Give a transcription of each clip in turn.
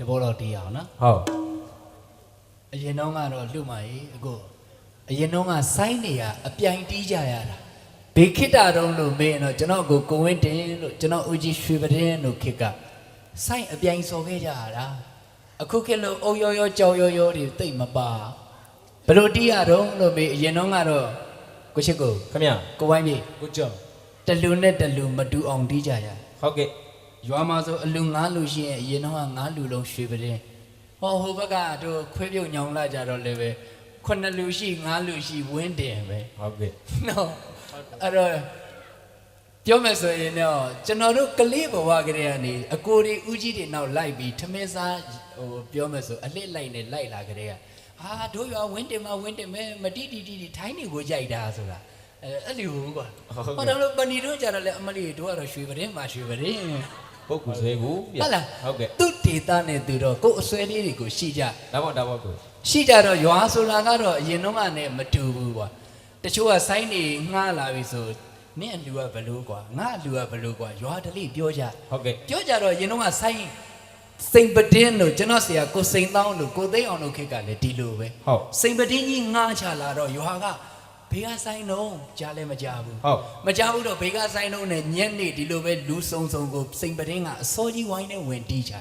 တဘောတော့တီးအောင်နော်ဟုတ်အရင်တော့ကတော့လှမကြီးအခုအရင်တော့ကဆိုင်းနေရအပြိုင်တီးကြရတာဘေခိတတုံးလို့မေးရင်တော့ကျွန်တော်ကိုကိုဝင်းတင်လို့ကျွန်တော်ဦးကြီးရွှေပတင်းလို့ခေတ်ကဆိုင်းအပြိုင်စော်ခဲ့ကြရတာအခုခေတ်လို့အုံရောရောကြောင်ရောရောတွေတိတ်မပါဘယ်လို့တီးရတော့လို့မေးအရင်တော့ကတော့ကိုချစ်ကိုခမရကိုဝိုင်းပြေကိုကျော်တလူနဲ့တလူမတူအောင်တီးကြရဟုတ်ကဲ့ ရွာမှာဆိုအလူငါးလူရှိရင်အရင်တော့ကငါးလူလုံးရွှေပတင်းဟောဟိုဘက်ကတို့ခွေးပြုတ်ညောင်လာကြတော့လည်းပဲခုနှစ်လူရှိငါးလူရှိဝင်းတင်ပဲဟုတ်ကဲ့နော်အဲ့တော့ပြောမယ်ဆိုရင်တော့ကျွန်တော်တို့ကလေးဘဝကလေးကနေအကိုတွေဦးကြီးတွေနောက်လိုက်ပြီးထမင်းစားဟိုပြောမယ်ဆိုအလှစ်လိုက်နဲ့လိုက်လာကြတဲ့ကဟာတို့ရွာဝင်းတင်မှာဝင်းတင်မဲမတိတိတိတိထိုင်းနေကိုကြိုက်တာဆိုတာအဲအဲ့လိုကွာဟောတော့လို့ပဏီတို့ကြတော့လေအမလီတို့ကတော့ရွှေပတင်းမှာရွှေပတင်း ပုတ်ကူဆွဲကူဗျဟုတ်လားဟုတ်ကဲ့သူ့ဒေတာနဲ့သူတော့ကိုယ်အစွဲလေးတွေကိုရှိကြဒါပေါ့ဒါပေါ့ကိုရှိကြတော့ရွာဆိုတာကတော့အရင်တော့ကနဲ့မတူဘူးကွာတချို့ကဆိုင်းနေငှားလာပြီဆိုနင့်အလူကဘလို့ကွာငါအလူကဘလို့ကွာရွာတလိပြောကြဟုတ်ကဲ့ပြောကြတော့အရင်တော့ကဆိုင်းစိန်ပတင်းလို့ကျွန်တော်ဆရာကိုစိန်တောင်းလို့ကိုသိန်းအောင်လို့ခေတ်ကလည်းဒီလိုပဲဟုတ်စိန်ပတင်းကြီးငှားချလာတော့ရွာက ဘေးကဆိုင်တော့ကြားလည်းမကြားဘူးဟုတ်မကြဘူးတော့ဘေကဆိုင်လုံးနဲ့ညက်နေဒီလိုပဲလူစုံစုံကိုစိန်ပတင်းကအစောကြီးဝိုင်းနဲ့ဝင်တီးချ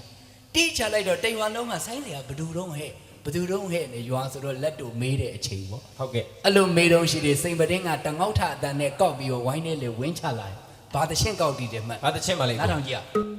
တီးချလိုက်တော့တိမ်ဝါလုံးကဆိုင်းလေကဘဒူတော့ဟဲ့ဘဒူတော့ဟဲ့နေရွာဆိုတော့လက်တို့မေးတဲ့အချိန်ပေါ့ဟုတ်ကဲ့အဲ့လိုမေးတော့ရှိတယ်စိန်ပတင်းကတငေါက်ထအတန်နဲ့ကောက်ပြီးတော့ဝိုင်းနဲ့လေဝင်းချလာတယ်ဘာတရှင်းကောက်တည်တယ်မှတ်ဘာတစ်ချက်မှလေးနားထောင်ကြည့်ဟဲ့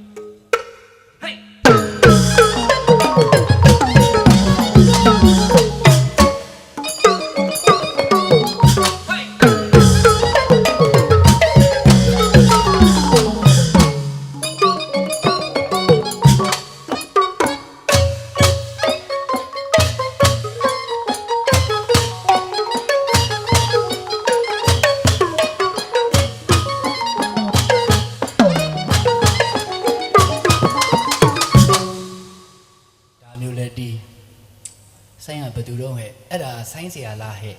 ဆိုင်းကဘဒူတော့ဟဲ့အဲ့ဒါဆိုင်းเสียလားဟဲ့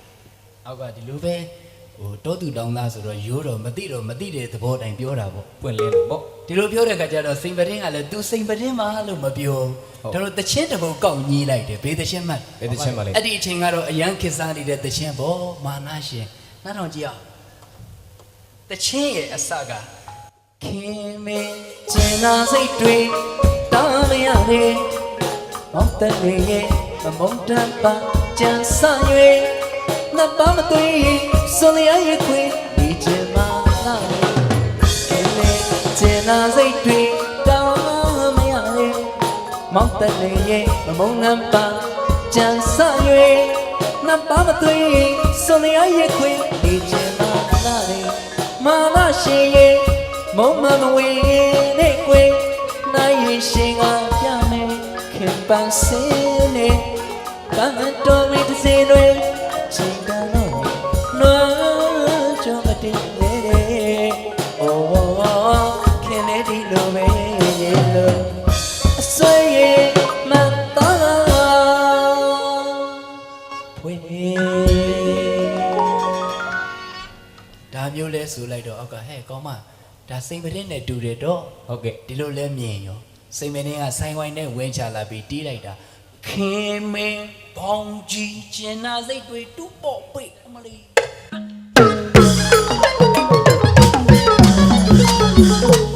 အောက်ကဒီလိုပဲဟိုတောသူတောင်းသားဆိုတော့ရိုးတော့မသိတော့မသိတဲ့သဘောတိုင်းပြောတာပေါ့ ပွင့်လင်းတယ်ပေါ့ ဒီလိုပြောတဲ့ခါကျတော့စိန်ပတင်းကလည်း तू စိန်ပတင်းပါလို့မပြော ဟုတ် ဒါတော့တချင်းတစ်ပုတ်ကောက်ညီးလိုက်တယ်ဘေးတချင်းမှတ် ဘေးတချင်းမှတ်လိုက် အဲ့ဒီအချိန်ကတော့အရန်ခေတ်စားနေတဲ့တချင်းပေါ့မာနရှင်နားထောင်ကြည့်အောင်တချင်းရဲ့အစကခင်မင်းကျင်နာစိတ်တွေတားမရလေ မောင်တန်တွေရဲ့မမုန်းတတ်ပါကြံစ၍နှစ်ပါးမသွေးစွန်လျာရဲ့ခွေဒီချင်မာလာခင်မင်းကျင်နာစိတ်တွေတားမရလေမောင်တန်တွေရဲ့မမုန်းနံပါကြံစ၍နှစ်ပါးမသွေးစွန်လျာရဲ့ခွေဒီချင်မာလာမာလာရှင်ရဲ့မုံမမဝေနဲ့ကွယ်နိုင်ရင်ရှင်ကပြမယ်ခင်ပ န်းစင်းနဲ့ကံတော်ဝိတ္စေတွေချိန်ကတော့နွားကြောင့်အတင်းလေအိုးခင်လေးဒီလိုပဲရေလို့အစွဲရဲ့မတော်ဖွင့်ဒါမျိုးလဲဆိုလိုက်တော့အောက်ကဟဲ့ကောင်းမဒါစိန်ပတင်းနဲ့တူတယ်တော့ဟုတ်ကဲ့ဒီလိုလဲမြင်ရော စိန်မင်းင်းကဆိုင်ဝိုင်းနဲ့ဝင်းချလာပြီးတီးလိုက်တာခင်မင်းဘောင်ကြီးကျင်နာစိတ်တွေတူးပေါ့ပိတ်အမလီလာ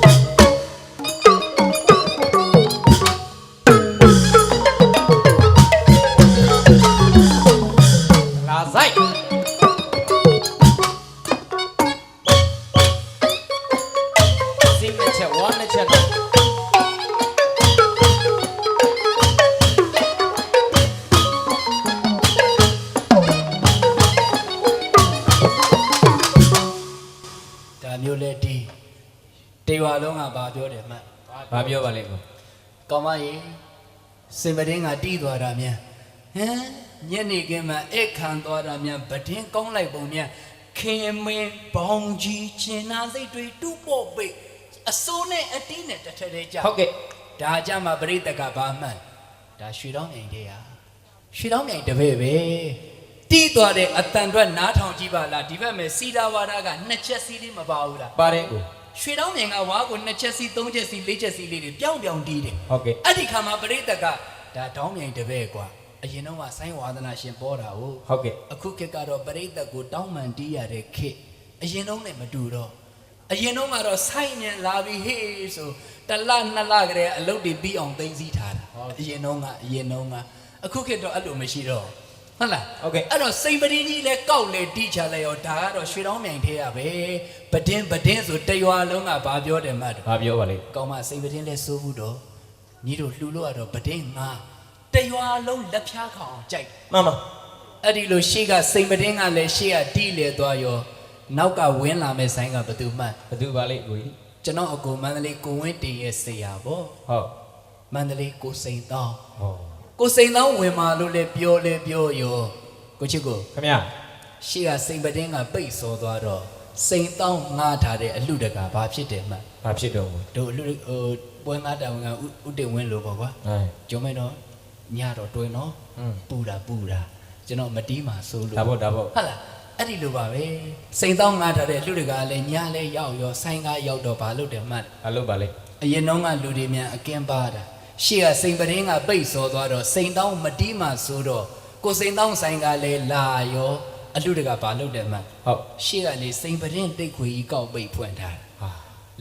မျိုးလဲတီးတေဝါလုံးကဘာပြောတယ်မှတ်ဘာပြောပါလဲကိုကောင်းမကြီးစိန်မင်းကတီးသွားတာမြန်ဟမ်ညနေခင်းမှာအိတ်ခံသွားတာမြန်ဗဒင်းကောင်းလိုက်ပုံမြန်ခင်မင်းဘောင်ကြီးကျင်နာစိတ်တွေတူးပေါ့ပိတ်အစိုးနဲ့အတီးနဲ့တစ်ထက်တည်းကြဟုတ်ကဲ့ဒါကြမှာပရိသတ်ကဘာမှန်ဒါရွှေတောင်းမြိုင်တဲ့ဟာရွှေတောင်းမြိုင်တပည့်ပဲ တီးသွားတဲ့အတန်အတွက်နားထောင်ကြည့်ပါလားဒီဘက်မှာစီလာဝါဒကနှစ်ချက်စီးလေးမပါဘူးလားပါတယ်ကိုရွှေတောင်းမြန်ကဝါကိုနှစ်ချက်စီသုံးချက်စီလေးချက်စီလေးတွေပြောင်းပြောင်းတီးတယ်ဟုတ်ကဲ့အဲ့ဒီခါမှာပရိသတ်ကဒါတောင်းမြိုင်တပည့်ကွာအရင်တော့ကဆိုင်းဝါဒနာရှင်ပေါ်တာဟုတ်ဟုတ်ကဲ့အခုခေတ်ကတော့ပရိသတ်ကိုတောင်းမှန်တီးရတဲ့ခေတ်အရင်တော့နဲ့မတူတော့အရင်တော့ကတော့ဆိုင်းမြန်လာပြီဟေးဆိုတစ်လနှစ်လကလေးအလုပ်တွေပြီးအောင်သိသိထားတာအရင်တော့ကအရင်တော့ကအခုခေတ်တော့အဲ့လိုမရှိတော့ ဟုတ်လားဟုတ်ကဲ့အဲ့တော့စိန်ပတင်းကြီးလဲကောက်လေတီးချလိုက်ရောဒါကတော့ရွှေတောင်းမြိုင်ထဲရပဲပတင်းပတင်းဆိုတရွာလုံးကဘာပြောတယ်မှတ်တော့ဘာပြောပါလဲကောင်းမစိန်ပတင်းလဲစိုးဘူးတော့ညီတို့လှူလို့ရတော့ပတင်းငါတရွာလုံးလက်ဖြားခေါအောင်ကြိုက်မမအဲ့ဒီလိုရှေ့ကစိန်ပတင်းကလည်းရှေ့ကတီးလေသွားရောနောက်ကဝင်းလာမဲ့ဆိုင်ကဘသူမှန်ဘသူပါလဲကိုကြီးကျွန်တော်အကူမန္တလေးကိုဝင်းတင်ရဲ့ဆေးရပေါ့ဟုတ်မန္တလေးကိုစိန်တောင်းဟော ကိုစိန်သောဝင်မာလို့လည်းပြောလဲပြောရောကိုချစ်ကိုခင်ဗျာရှေ့ကစိန်ပတင်းကပိတ်စောသွားတော့စိန်တောင်းငားထားတဲ့အလှတကဘာဖြစ်တယ်မှဘာဖြစ်တော့ဘူးတို့အလှဟိုပွဲငားတာဝန်ကဥတည်ဝင်းလို့ပေါ့ကွာကျုံမဲတော့ညတော့တွင်တော့ပူတာပူတာကျွန်တော်မတီးမှာစိုးလို့ဒါပေါ့ဒါပေါ့ဟုတ်လားအဲ့ဒီလိုပါပဲစိန်တောင်းငားထားတဲ့လူတွေကလည်းညလည်းရောက်ရောဆိုင်းကားရောက်တော့ဘာလုပ်တယ်မှတ်ဘာလုပ်ပါလဲအရင်တော့ကလူတွေမြန်အကင်းပါတာ ရှေ့ကစိန်ပတင်းကပိတ်စောသွားတော့စိန်တောင်းမတီးမှဆိုတော့ကိုစိန်တောင်းဆိုင်ကလည်းလာရောအလှတကာဘာလို့တယ်မှတ်ဟုတ်ရှေ့ကလေစိန်ပတင်းတိတ်ခွေကြီးကောက်ပိတ်ဖွင့်ထားတာဟာ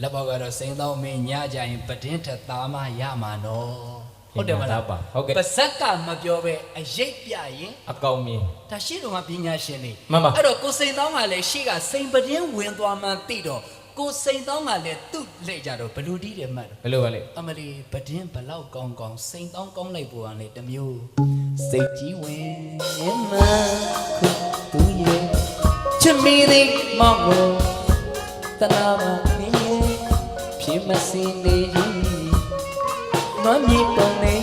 လက်ဘောက်ကတော့စိန်သောမင်းညကြရင်ပတင်းထက်သားမရမှာနော်ဟုတ်တယ်မလားပါဟုတ်ကဲ့ပါဇက်ကမပြောပဲအရေးပြရင်အကောင်မြင်ဒါရှေ့တော့ကပညာရှင်နေမှန်ပါအဲ့တော့ကိုစိန်သောကလည်းရှေ့ကစိန်ပတင်းဝင်သွားမှသိတော့ ကိုစိန်သောကလည်းသူ့လက်ကြတော့ဘလူတီးတယ်မှတ်တော့ဘယ်လိုပါလဲအမလီပတင်းဘလောက်ကောင်းကောင်းစိန်သောကောင်းလိုက်ပေါ်ကလည်းတစ်မျိုးစိတ်ကြီးဝင်မှခုသူရဲ့ချစ်မိသည်မောင်ကိုတနာမမင်းရဲ့ဖြစ်မစင်းနေကြီးနွမ်းမြေပုံနေ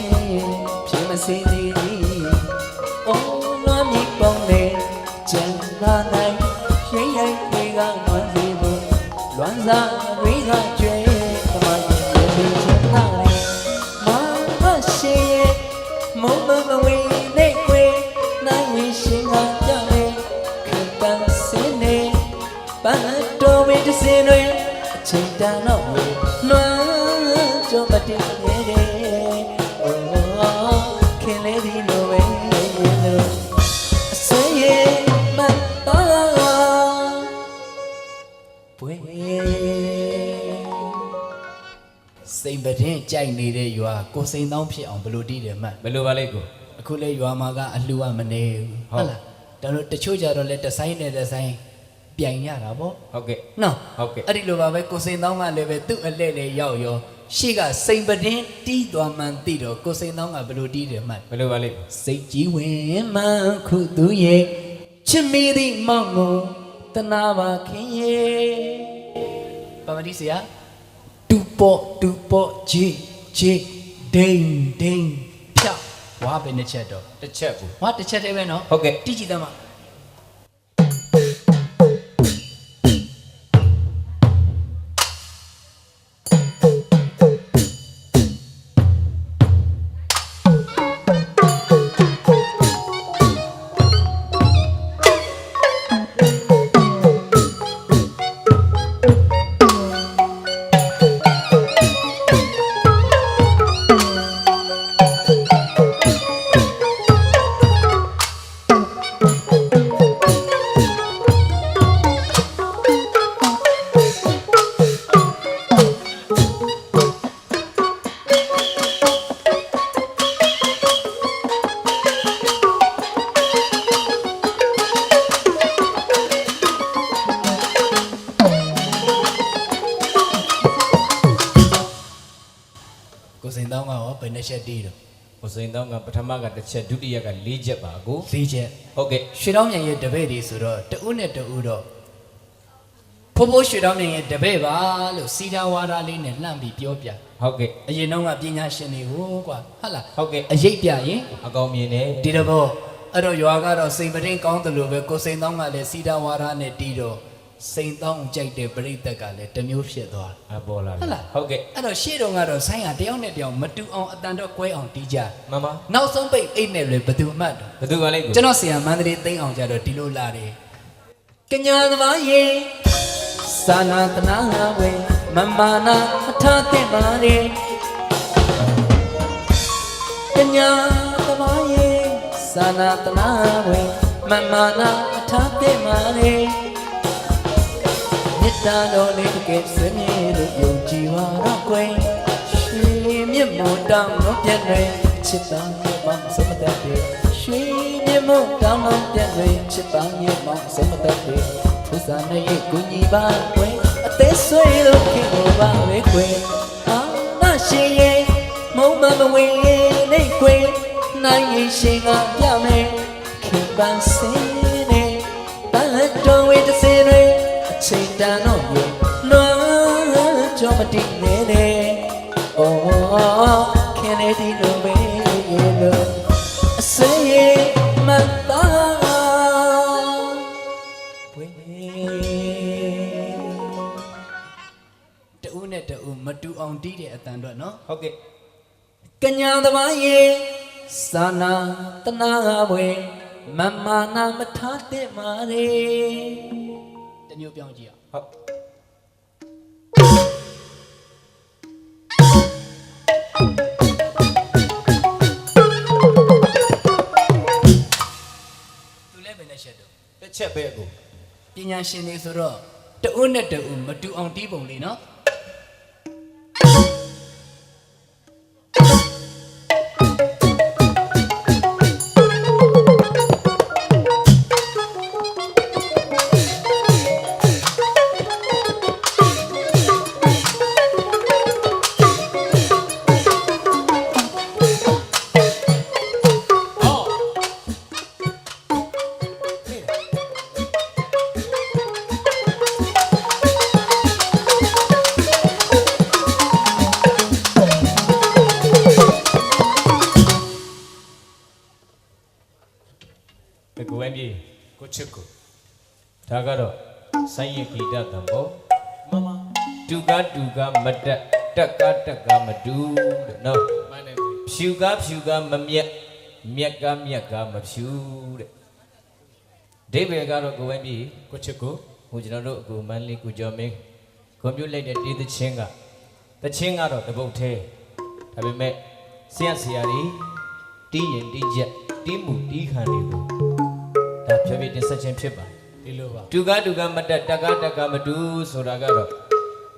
ဖြစ်မစင်းနေကြီးအိုးနွမ်းမြေပုံနေကျန်လာနိုင်ရိမ့်ရိုက်တွေကနွမ်းစီဖို့ လွမ်းစာ စိန်ပတင်းကြိုက်နေတဲ့ရွာကိုစိန်တောင်းဖြစ်အောင်ဘယ်လိုတီးတယ်မှတ်ဘယ်လိုပါလဲကိုအခုလဲရွာမှာကအလှူကမနေဘူးဟုတ်လားဒါလို့တချို့ကြတော့လဲတစ်ဆိုင်နဲ့တစ်ဆိုင်ပြိုင်ရတာပေါ့ဟုတ်ကဲ့နော်ဟုတ်ကဲ့အဲ့ဒီလိုပါပဲကိုစိန်တောင်းကလည်းပဲသူ့အလှဲ့လေရောက်ရောရှေ့ကစိန်ပတင်းတီးသွားမှန်သိတော့ကိုစိန်တောင်းကဘယ်လိုတီးတယ်မှတ်ဘယ်လိုပါလဲစိတ်ကြီးဝင်မှန်ခုသူရဲ့ချစ်မိသည့်မောင်ကိုတနာပါခင်ရဲ့ ပါမတိဆရာတူပေါ့တူပေါ့ဂျေဂျေဒိန်ဒိန်ဖြောက်ဝါပဲနှစ်ချက်တော့တစ်ချက်ဘူးဝါတစ်ချက်တည်းပဲနော်ဟုတ်ကဲ့တိကြည့်သမ်း ကိုစိန်တောင်းကပထမကတစ်ချက်ဒုတိယက၄ချက်ပါကိုလေးချက်ဟုတ်ကဲ့ရွှေတောင်းမြန်ရဲ့တပည့်တွေဆိုတော့တဦးနဲ့တဦးတော့ဖိုးဖိုးရွှေတောင်းမြန်ရဲ့တပည့်ပါလို့စီတာဝါဒလေးနဲ့လှမ်းပြီးပြောပြဟုတ်ကဲ့အရင်တော့ကပညာရှင်တွေဟိုကွာဟုတ်လားဟုတ်ကဲ့အရေးပြရင်အကောင်မြင်တယ်ဒီတဘောအဲ့တော့ရွာကတော့စိန်ပတင်းကောင်းတယ်လို့ပဲကိုစိန်တောင်းကလည်းစီတာဝါဒနဲ့တီးတော့ စိန်တောင်းကြိုက်တဲ့ပြိတ္တကလည်းတစ်မျိုးဖြစ်သွားတယ်အပေါ်လာဟုတ်လားဟုတ်ကဲ့အဲ့တော့ရှေ့တော့ကတော့ဆိုင်းကတယောက်နဲ့တယောက်မတူအောင်အတန်တော့ကွဲအောင်တီးကြမမနောက်ဆုံးပိတ်အိတ်နဲ့လေဘယ်သူမှတ်တော့ဘယ်သူပါလဲကိုကျွန်တော်ဆရာမန္တလေးသိန်းအောင်ကြတော့ဒီလိုလာတယ်ကညာသမားရေစာနာတနာဝေမမာနာမထားတဲ့ပါလေကညာသမားရဲ့သာနာတနာဝေမမာနာမထားတဲ့ပါလေ မေတ္တာတော်လေးတကယ်ဆွေးမြေလို့ယုံကြည်ပါတော့ကွယ်ရှင်မြတ်မို့တောင်းလို့ပြည့်တယ်ချစ်ပါရဲ့မောင်စမတတ်တယ်ရှင်မြတ်မို့တောင်းလို့ပြည့်တယ်ချစ်ပါရဲ့မောင်စမတတ်တယ်သူစားနဲ့ကိုညီပါကွယ်အသေးဆွေလို့ခင်လို့ပါပဲကွယ်အာနာရှင်ရဲ့မုံမမဝေနေကွယ်နိုင်ရင်ရှင်ကပြမယ်ခင်ပန်းစင်းနေတန်တော်ဝေးတစ်စင်းတွေ အချိန်တန်တော့ရေလွမ်းကြောမတိနေနေအိုးခင်လေးဒီလိုပဲရေလို့အစင်းရဲ့မသားဝေးတူနဲ့တူမတူအောင်တီးတဲ့အတန်တော့နော်ဟုတ်ကဲ့ကညာသမားရေသာနာတနာဝေမမာနာမထားတဲ့မာရေ တမျိုးပြောင်းကြည့်အောင်ဟုတ်သူလည်းပဲနဲ့ရှက်တော့တစ်ချက်ပဲကိုပညာရှင်တွေဆိုတော့တူနဲ့တူမတူအောင်တီးပုံလေးနော် ကိုဝဲပြေကိုချစ်ကိုဒါကတော့ဆိုင်းရဂီတတံပေါ့မမတူကတူကမတက်တက်ကတက်ကမတူတဲ့နော်မနဲ့ကိုဖြူကဖြူကမမြက်မြက်ကမြက်ကမဖြူတဲ့ဒိဗေကတော့ကိုဝဲပြေကိုချစ်ကိုဟိုကျွန်တော်တို့အခုမန်းလေးကိုကျော်မင်းကွန်ပျူလိုက်တဲ့တေးသချင်းကသချင်းကတော့တပုတ်သေးဒါပေမဲ့ဆရာဆရာကြီးတီးရင်တီးချက်တီးမှုတီးခံတွေကို ဒါဖြောပြတင်ဆက်ခြင်းဖြစ်ပါတယ်ဒီလိုပါတူကတူကမတက်တက်ကတက်ကမတူဆိုတာကတော့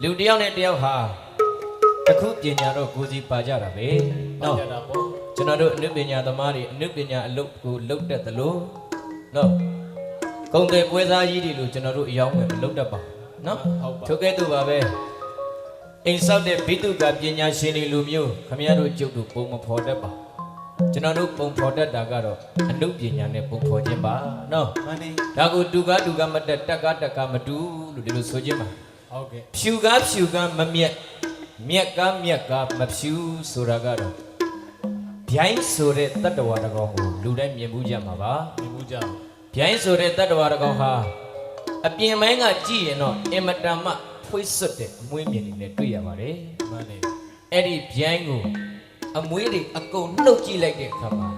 လူတစ်ယောက်နဲ့တစ်ယောက်ဟာတစ်ခုပညာတော့ကိုယ်စီပါကြတာပဲတော့နော်ရတာပေါ့ကျွန်တော်တို့အနုပညာသမားတွေအနုပညာအလုပ်ကိုလုပ်တတ်သလိုနော်ကုံတယ်ပွဲစားကြီးတွေလို့ကျွန်တော်တို့အယောင်းငယ်မလုပ်တတ်ပါဘူးနော်ဟုတ်ပါထိုကဲ့သို့ပါပဲအိမ်ဆောက်တဲ့ဘိတုကပညာရှင်တွေလူမျိုးခမရတို့ကျုပ်တို့ပုံမဖော်တတ်ပါ ကျွန်တော်တို့ပုံဖော်တတ်တာကတော့အနုပညာနဲ့ပုံဖော်ခြင်းပါနော်မနဲ့ဒါကိုတူကတူကမတက်တက်ကတက်ကမတူလို့ဒီလိုဆိုခြင်းပါဟုတ်ကဲ့ဖြူကဖြူကမမြက်မြက်ကမြက်ကမဖြူဆိုတာကတော့ဗျိုင်းဆိုတဲ့တတ္တဝါတစ်ကောင်ကိုလူတိုင်းမြင်မှုကြမှာပါဒီမှုကြောင့်ဗျိုင်းဆိုတဲ့တတ္တဝါတစ်ကောင်ဟာအပြင်ပိုင်းကကြည့်ရင်တော့အင်မတန်မှဖွေးစွတ်တဲ့အမွေးမြင်နေနဲ့တွေ့ရပါတယ်မနဲ့အဲ့ဒီဗျိုင်းကို အမွေးတွေအကုန်နှုတ်ကြည့်လိုက်တဲ့အခါမှာ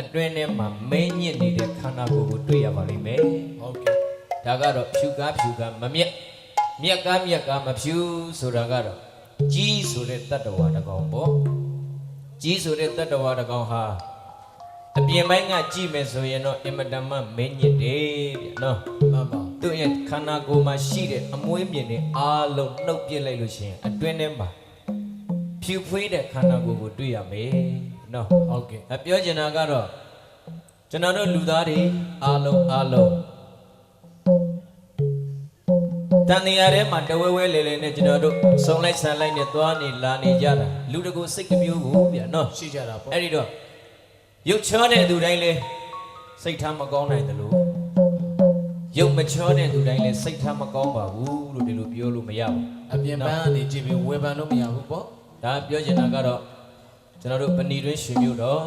အတွင်းထဲမှာမင်းညစ်နေတဲ့ခန္ဓာကိုယ်ကိုတွေ့ရပါလိမ့်မယ်ဟုတ်ကဲ့ဒါကတော့ဖြူကားဖြူကားမမြက်မြက်ကားမြက်ကားမဖြူဆိုတာကတော့ကြီးဆိုတဲ့တတ္တဝါတစ်ကောင်ပေါ့ကြီးဆိုတဲ့တတ္တဝါတစ်ကောင်ဟာအပြင်ပိုင်းကကြည့်မယ်ဆိုရင်တော့အင်မတန်မှမင်းညစ်တယ်ဗျနော်မမသူ့ရဲ့ခန္ဓာကိုယ်မှာရှိတဲ့အမွေးမြင်တွေအားလုံးနှုတ်ပြစ်လိုက်လို့ရှိရင်အတွင်းထဲမှာ ဖြူဖွေးတဲ့ခန္ဓာကိုယ်ကိုတွေ့ရမယ်နော်ဟုတ်ကဲ့အပြောချင်တာကတော့ကျွန်တော်တို့လူသားတွေအားလုံးအားလုံးတန်နေရာထဲမှာတဝဲဝဲလေလေနဲ့ကျွန်တော်တို့စုံလိုက်ဆန်လိုက်နဲ့သွားနေလာနေကြတာလူတကူစိတ်တစ်မျိုးကိုဗျာနော်ရှိကြတာပေါ့အဲ့ဒီတော့ရုပ်ချောတဲ့သူတိုင်းလဲစိတ်ထားမကောင်းနိုင်တယ်လို့ရုပ်မချောတဲ့သူတိုင်းလဲစိတ်ထားမကောင်းပါဘူးလို့ဒီလိုပြောလို့မရဘူးအပြင်ပန်းကနေကြည့်ပြီးဝယ်ပန်းလို့မရဘူးပေါ့ ဒါပြောချင်တာကတော့ကျွန်တော်တို့ပဏီတွင်းရှင်မြို့တော့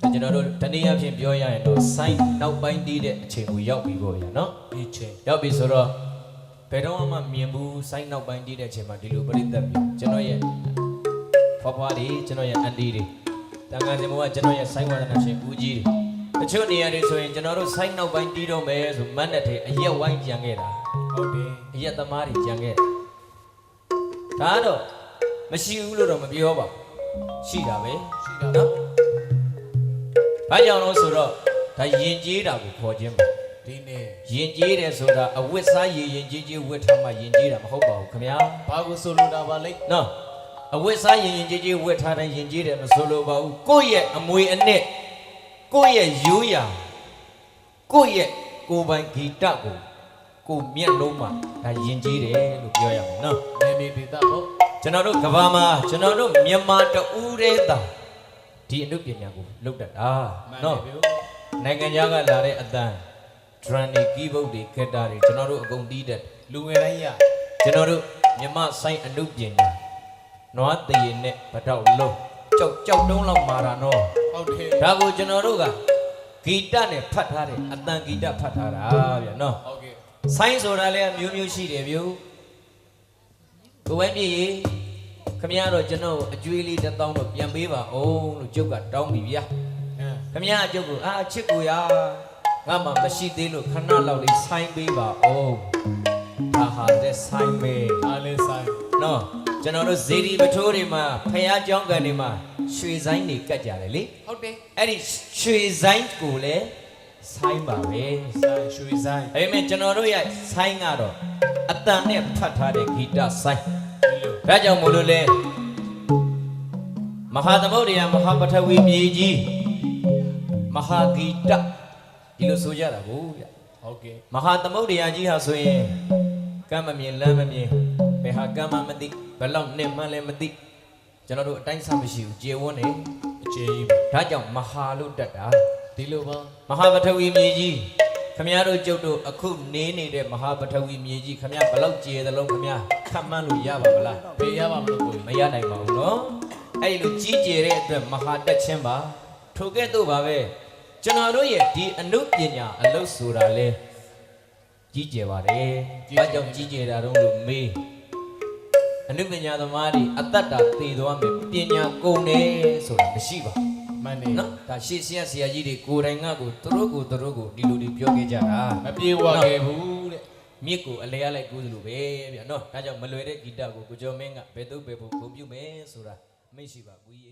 ဒါကျွန်တော်တို့တနည်းအားဖြင့်ပြောရရင်တော့စိုင်းနောက်ပိုင်းတီးတဲ့အချိန်ကိုရောက်ပြီပေါ့ဗျာနော်ဒီချိန်ရောက်ပြီဆိုတော့ဘယ်တော့မှမြင်ဘူးစိုင်းနောက်ပိုင်းတီးတဲ့အချိန်မှာဒီလိုပြိတ္တပြီကျွန်တော်ရဲ့ဖွားဖွားတွေကျွန်တော်ရဲ့အန်တီတွေတန်ခါစင်ဘကကျွန်တော်ရဲ့စိုင်းဝါဒနာရှင်ဦးကြီးတွေတချို့နေရာတွေဆိုရင်ကျွန်တော်တို့စိုင်းနောက်ပိုင်းတီးတော့မယ်ဆိုမတ်နဲ့တဲ့အရက်ဝိုင်းကြံခဲ့တာဟုတ်တယ်အရက်သမားတွေကြံခဲ့တယ်ဒါကတော့ မရှိဘူးလို့တော့မပြောပါဘူးရှိတာပဲရှိတာနော်ဘာကြောင့်လို့ဆိုတော့ဒါယဉ်ကျေးတာကိုခေါ်ခြင်းပါဒီနေ့ယဉ်ကျေးတယ်ဆိုတာအဝတ်စားရည်ယဉ်ကျေးကျေးဝတ်ထားမှယဉ်ကျေးတာမဟုတ်ပါဘူးခင်ဗျာဘာကိုဆိုလိုတာပါလိမ့်နော်အဝတ်စားရင်ရင်ကြီးကြီးဝတ်ထားတဲ့ရင်ကြီးတယ်မဆိုလိုပါဘူးကိုယ့်ရဲ့အမွေအနှစ်ကိုယ့်ရဲ့ရိုးရာကိုယ့်ရဲ့ကိုယ်ပိုင်ဂီတကိုကိုယ်မျက်လုံးမှာဒါရင်ကြီးတယ်လို့ပြောရမယ်နော်နေနေဒေတာပေါ့ ကျွန်တော်တို့ကဘာမှာကျွန်တော်တို့မြန်မာတူးတဲ့သားဒီအမှုပညာကိုလုပ်တတ်တာမှန်နော်တယ်ဗျနိုင်ငံခြားကလာတဲ့အတန်ဒရန်ဒီကီးဘုတ်တွေခက်တာတွေကျွန်တော်တို့အကုန်တီးတတ်လူငယ်တိုင်းရကျွန်တော်တို့မြမဆိုင်အနုပညာနွားတည်နဲ့ဗတော့လုံးကြောက်ကြောက်တုံးလောက်မာတာနော်ဟုတ်တယ်ဒါကိုကျွန်တော်တို့ကဂီတနဲ့ဖတ်ထားတယ်အတန်ဂီတဖတ်ထားတာဗျာနော်ဟုတ်ကဲ့ဆိုင်ဆိုတာလည်းအမျိုးမျိုးရှိတယ်ဗျို့ ကိုဝဲပြည့်ရေခမရတော့ကျွန်တော်အကျွေးလေးတစ်တောင်းတော့ပြန်ပေးပါအောင်လို့ကျုပ်ကတောင်းပြီဗျာ အင်း ခမရအကျုပ်ကအာချစ်ကိုရာငါမှမရှိသေးလို့ခဏလောက်လေးဆိုင်ပေးပါအောင်ဒါဟာတဲ့ဆိုင်မေ အားလေးဆိုင် နော်ကျွန်တော်တို့ဇေဒီပထိုးတွေမှာဖះเจ้าကန်တွေမှာရွှေဆိုင်တွေကတ်ကြတယ်လေ ဟုတ်တယ် အဲ့ဒီရွှေဆိုင်ကိုလည်း ဆိုင်ပါပဲဆိုင်ရွှေဆိုင်အဲ့မဲ့ကျွန်တော်တို့ရဲ့ဆိုင်ကတော့အတန်နဲ့ဖတ်ထားတဲ့ဂီတဆိုင်ဒီလိုဒါကြောင့်မို့လို့လေမဟာသမုဒ္ဒရာမဟာပထဝီမြေကြီးမဟာဂီတဒီလိုဆိုကြတာကိုဗျဟုတ်ကဲ့မဟာသမုဒ္ဒရာကြီးဟာဆိုရင်ကမ်းမမြင်လမ်းမမြင်ဘယ်ဟာကမ်းမမသိဘယ်လောက်နဲ့မှန်းလည်းမသိကျွန်တော်တို့အတိုင်းစားမရှိဘူးကျေဝန်းနေအကျေကြီးပါဒါကြောင့်မဟာလို့တက်တာ ဒီလိုပါမဟာပထဝီမြေကြီးခမရတို့ကျုပ်တို့အခုနေနေတဲ့မဟာပထဝီမြေကြီးခမရဘယ်လောက်ကျေသလုံးခမရခန့်မှန်းလို့ရပါမလားဖေးရပါမလို့ကိုမရနိုင်ပါဘူးနော်အဲ့ဒီလိုကြီးကျယ်တဲ့အတွက်မဟာတက်ချင်းပါထိုကဲ့သို့ပါပဲကျွန်တော်တို့ရဲ့ဒီအနုပညာအလုပ်ဆိုတာလဲကြီးကျယ်ပါတယ်ဘာကြောင့်ကြီးကျယ်တာတော့လို့မေးအနုပညာသမားတွေအတ္တတာသိသွားမယ်ပညာကုန်တယ်ဆိုတာမရှိပါဘူး မှန်တယ်နော်ဒါရှေ့ဆရာဆရာကြီးတွေကိုယ်တိုင်ကကိုသူတို့ကိုသူတို့ကိုဒီလိုတွေပြောခဲ့ကြတာမပြေဝခဲ့ဘူးတဲ့မြစ်ကိုအလဲရလိုက်ကိုယ်လိုပဲဗျာနော်ဒါကြောင့်မလွယ်တဲ့ဂီတကိုကိုကျော်မင်းကဘယ်သူဘယ်ဖို့ဂုဏ်ပြုမယ်ဆိုတာမိတ်ရှိပါဘူးကြီး